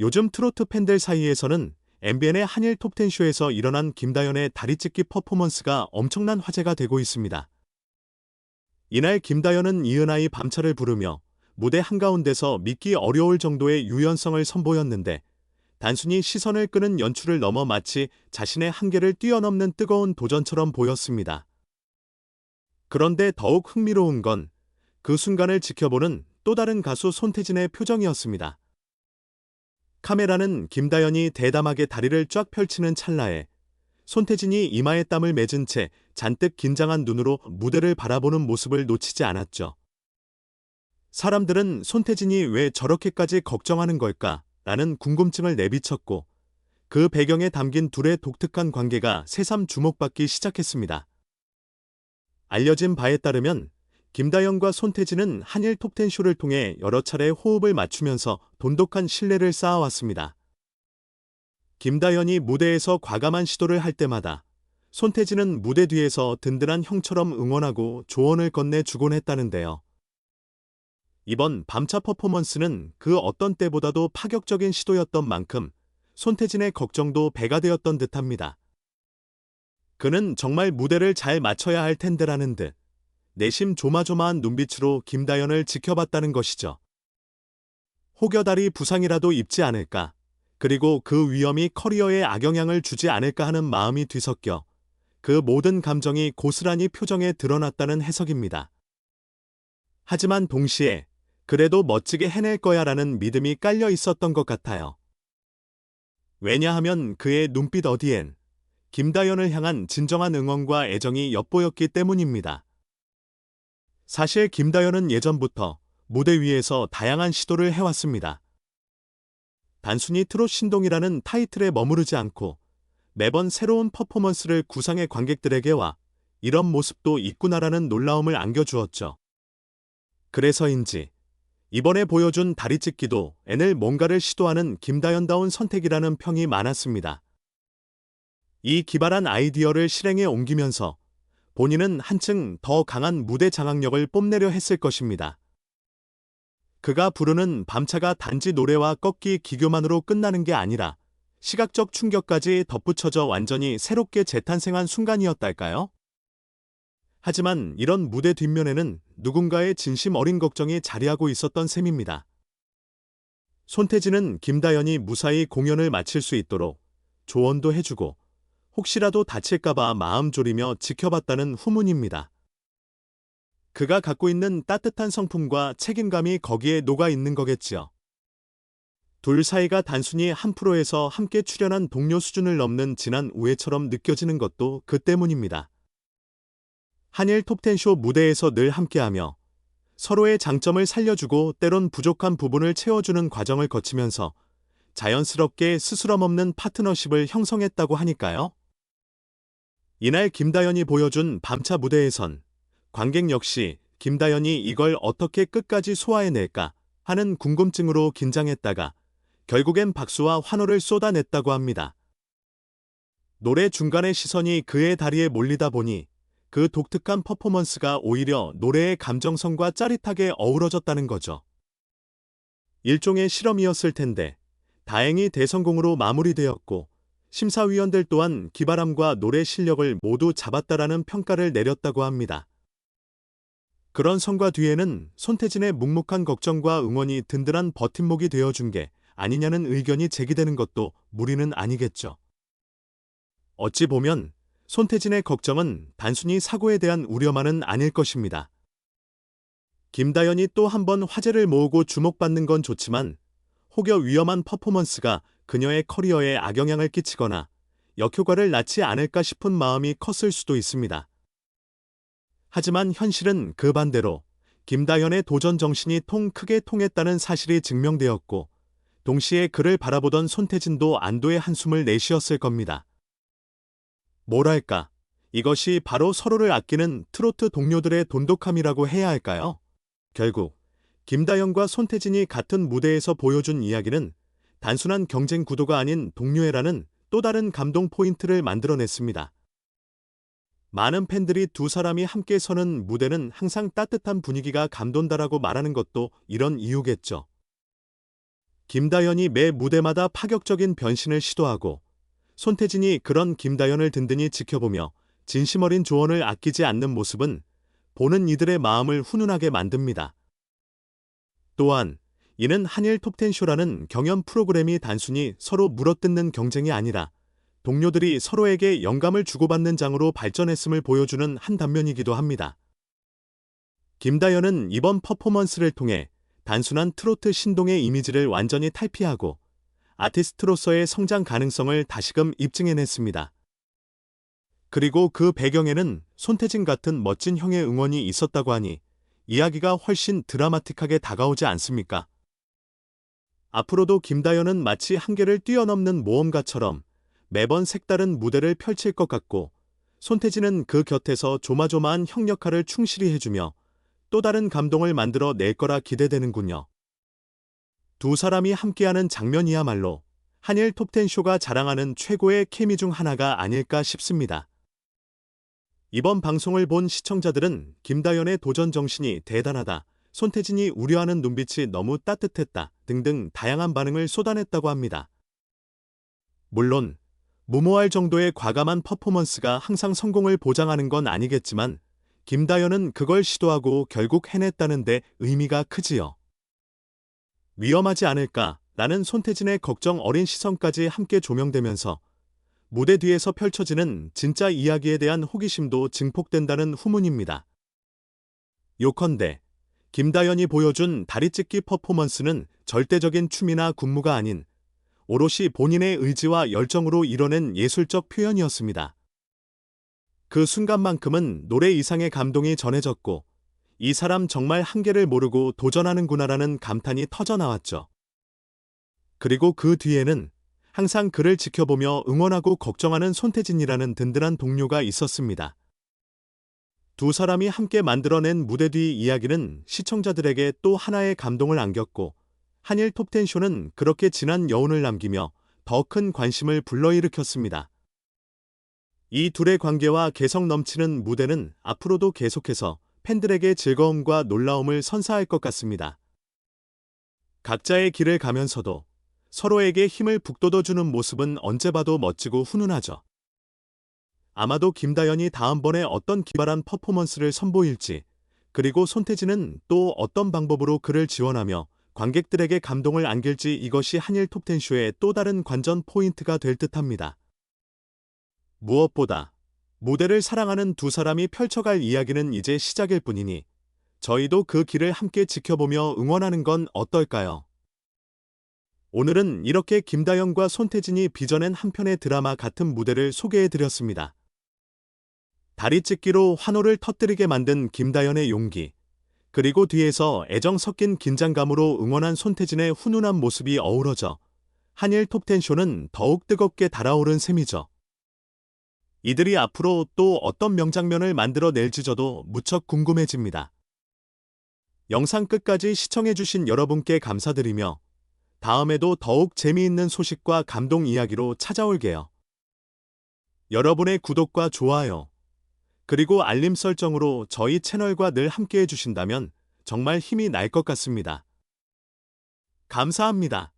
요즘 트로트 팬들 사이에서는 MBN의 한일 톱텐쇼에서 일어난 김다연의 다리찢기 퍼포먼스가 엄청난 화제가 되고 있습니다. 이날 김다연은 이은아의 밤차를 부르며 무대 한가운데서 믿기 어려울 정도의 유연성을 선보였는데 단순히 시선을 끄는 연출을 넘어 마치 자신의 한계를 뛰어넘는 뜨거운 도전처럼 보였습니다. 그런데 더욱 흥미로운 건 그 순간을 지켜보는 또 다른 가수 손태진의 표정이었습니다. 카메라는 김다연이 대담하게 다리를 쫙 펼치는 찰나에 손태진이 이마에 땀을 맺은 채 잔뜩 긴장한 눈으로 무대를 바라보는 모습을 놓치지 않았죠. 사람들은 손태진이 왜 저렇게까지 걱정하는 걸까? 라는 궁금증을 내비쳤고 그 배경에 담긴 둘의 독특한 관계가 새삼 주목받기 시작했습니다. 알려진 바에 따르면 김다영과 손태진은 한일 톱텐쇼를 통해 여러 차례 호흡을 맞추면서 돈독한 신뢰를 쌓아왔습니다. 김다연이 무대에서 과감한 시도를 할 때마다 손태진은 무대 뒤에서 든든한 형처럼 응원하고 조언을 건네주곤 했다는데요. 이번 밤차 퍼포먼스는 그 어떤 때보다도 파격적인 시도였던 만큼 손태진의 걱정도 배가 되었던 듯합니다. 그는 정말 무대를 잘 맞춰야 할 텐데라는 듯 내심 조마조마한 눈빛으로 김다연을 지켜봤다는 것이죠. 혹여 다리 부상이라도 입지 않을까, 그리고 그 위험이 커리어에 악영향을 주지 않을까 하는 마음이 뒤섞여 그 모든 감정이 고스란히 표정에 드러났다는 해석입니다. 하지만 동시에 그래도 멋지게 해낼 거야 라는 믿음이 깔려 있었던 것 같아요. 왜냐하면 그의 눈빛 어디엔 김다연을 향한 진정한 응원과 애정이 엿보였기 때문입니다. 사실 김다연은 예전부터 무대 위에서 다양한 시도를 해왔습니다. 단순히 트롯 신동이라는 타이틀에 머무르지 않고 매번 새로운 퍼포먼스를 구상의 관객들에게 와 이런 모습도 있구나라는 놀라움을 안겨주었죠. 그래서인지 이번에 보여준 다리 찢기도 N을 뭔가를 시도하는 김다연다운 선택이라는 평이 많았습니다. 이 기발한 아이디어를 실행에 옮기면서 본인은 한층 더 강한 무대 장악력을 뽐내려 했을 것입니다. 그가 부르는 밤차가 단지 노래와 꺾기 기교만으로 끝나는 게 아니라 시각적 충격까지 덧붙여져 완전히 새롭게 재탄생한 순간이었달까요? 하지만 이런 무대 뒷면에는 누군가의 진심 어린 걱정이 자리하고 있었던 셈입니다. 손태진은 김다연이 무사히 공연을 마칠 수 있도록 조언도 해주고 혹시라도 다칠까봐 마음 졸이며 지켜봤다는 후문입니다. 그가 갖고 있는 따뜻한 성품과 책임감이 거기에 녹아 있는 거겠지요. 둘 사이가 단순히 한 프로에서 함께 출연한 동료 수준을 넘는 진한 우애처럼 느껴지는 것도 그 때문입니다. 한일 톱텐쇼 무대에서 늘 함께하며 서로의 장점을 살려주고 때론 부족한 부분을 채워주는 과정을 거치면서 자연스럽게 스스럼 없는 파트너십을 형성했다고 하니까요. 이날 김다연이 보여준 밤차 무대에선 관객 역시 김다연이 이걸 어떻게 끝까지 소화해낼까 하는 궁금증으로 긴장했다가 결국엔 박수와 환호를 쏟아냈다고 합니다. 노래 중간의 시선이 그의 다리에 몰리다 보니 그 독특한 퍼포먼스가 오히려 노래의 감정성과 짜릿하게 어우러졌다는 거죠. 일종의 실험이었을 텐데 다행히 대성공으로 마무리되었고 심사위원들 또한 기발함과 노래 실력을 모두 잡았다라는 평가를 내렸다고 합니다. 그런 성과 뒤에는 손태진의 묵묵한 걱정과 응원이 든든한 버팀목이 되어준 게 아니냐는 의견이 제기되는 것도 무리는 아니겠죠. 어찌 보면 손태진의 걱정은 단순히 사고에 대한 우려만은 아닐 것입니다. 김다연이 또 한 번 화제를 모으고 주목받는 건 좋지만 혹여 위험한 퍼포먼스가 그녀의 커리어에 악영향을 끼치거나 역효과를 낳지 않을까 싶은 마음이 컸을 수도 있습니다. 하지만 현실은 그 반대로 김다연의 도전 정신이 통 크게 통했다는 사실이 증명되었고 동시에 그를 바라보던 손태진도 안도의 한숨을 내쉬었을 겁니다. 뭐랄까, 이것이 바로 서로를 아끼는 트로트 동료들의 돈독함이라고 해야 할까요? 결국 김다영과 손태진이 같은 무대에서 보여준 이야기는 단순한 경쟁 구도가 아닌 동료애라는 또 다른 감동 포인트를 만들어냈습니다. 많은 팬들이 두 사람이 함께 서는 무대는 항상 따뜻한 분위기가 감돈다라고 말하는 것도 이런 이유겠죠. 김다연이 매 무대마다 파격적인 변신을 시도하고 손태진이 그런 김다연을 든든히 지켜보며 진심 어린 조언을 아끼지 않는 모습은 보는 이들의 마음을 훈훈하게 만듭니다. 또한 이는 한일 톱텐쇼라는 경연 프로그램이 단순히 서로 물어뜯는 경쟁이 아니라 동료들이 서로에게 영감을 주고받는 장으로 발전했음을 보여주는 한 단면이기도 합니다. 김다연은 이번 퍼포먼스를 통해 단순한 트로트 신동의 이미지를 완전히 탈피하고 아티스트로서의 성장 가능성을 다시금 입증해냈습니다. 그리고 그 배경에는 손태진 같은 멋진 형의 응원이 있었다고 하니 이야기가 훨씬 드라마틱하게 다가오지 않습니까? 앞으로도 김다연은 마치 한계를 뛰어넘는 모험가처럼 매번 색다른 무대를 펼칠 것 같고 손태진은 그 곁에서 조마조마한 형 역할을 충실히 해주며 또 다른 감동을 만들어 낼 거라 기대되는군요. 두 사람이 함께하는 장면이야말로 한일 톱텐 쇼가 자랑하는 최고의 케미 중 하나가 아닐까 싶습니다. 이번 방송을 본 시청자들은 김다연의 도전 정신이 대단하다, 손태진이 우려하는 눈빛이 너무 따뜻했다 등등 다양한 반응을 쏟아냈다고 합니다. 물론 무모할 정도의 과감한 퍼포먼스가 항상 성공을 보장하는 건 아니겠지만 김다연은 그걸 시도하고 결국 해냈다는데 의미가 크지요. 위험하지 않을까 라는 손태진의 걱정 어린 시선까지 함께 조명되면서 무대 뒤에서 펼쳐지는 진짜 이야기에 대한 호기심도 증폭된다는 후문입니다. 요컨대 김다연이 보여준 다리찢기 퍼포먼스는 절대적인 춤이나 군무가 아닌 오롯이 본인의 의지와 열정으로 이뤄낸 예술적 표현이었습니다. 그 순간만큼은 노래 이상의 감동이 전해졌고 이 사람 정말 한계를 모르고 도전하는구나라는 감탄이 터져 나왔죠. 그리고 그 뒤에는 항상 그를 지켜보며 응원하고 걱정하는 손태진이라는 든든한 동료가 있었습니다. 두 사람이 함께 만들어낸 무대 뒤 이야기는 시청자들에게 또 하나의 감동을 안겼고 한일 톱텐쇼는 그렇게 진한 여운을 남기며 더 큰 관심을 불러일으켰습니다. 이 둘의 관계와 개성 넘치는 무대는 앞으로도 계속해서 팬들에게 즐거움과 놀라움을 선사할 것 같습니다. 각자의 길을 가면서도 서로에게 힘을 북돋워주는 모습은 언제 봐도 멋지고 훈훈하죠. 아마도 김다연이 다음번에 어떤 기발한 퍼포먼스를 선보일지, 그리고 손태진은 또 어떤 방법으로 그를 지원하며 관객들에게 감동을 안길지 이것이 한일 톱텐쇼의 또 다른 관전 포인트가 될 듯합니다. 무엇보다 무대를 사랑하는 두 사람이 펼쳐갈 이야기는 이제 시작일 뿐이니 저희도 그 길을 함께 지켜보며 응원하는 건 어떨까요? 오늘은 이렇게 김다영과 손태진이 빚어낸 한편의 드라마 같은 무대를 소개해드렸습니다. 다리 찢기로 환호를 터뜨리게 만든 김다연의 용기, 그리고 뒤에서 애정 섞인 긴장감으로 응원한 손태진의 훈훈한 모습이 어우러져 한일 톱텐쇼는 더욱 뜨겁게 달아오른 셈이죠. 이들이 앞으로 또 어떤 명장면을 만들어 낼지 저도 무척 궁금해집니다. 영상 끝까지 시청해주신 여러분께 감사드리며 다음에도 더욱 재미있는 소식과 감동 이야기로 찾아올게요. 여러분의 구독과 좋아요, 그리고 알림 설정으로 저희 채널과 늘 함께 해 주신다면 정말 힘이 날 것 같습니다. 감사합니다.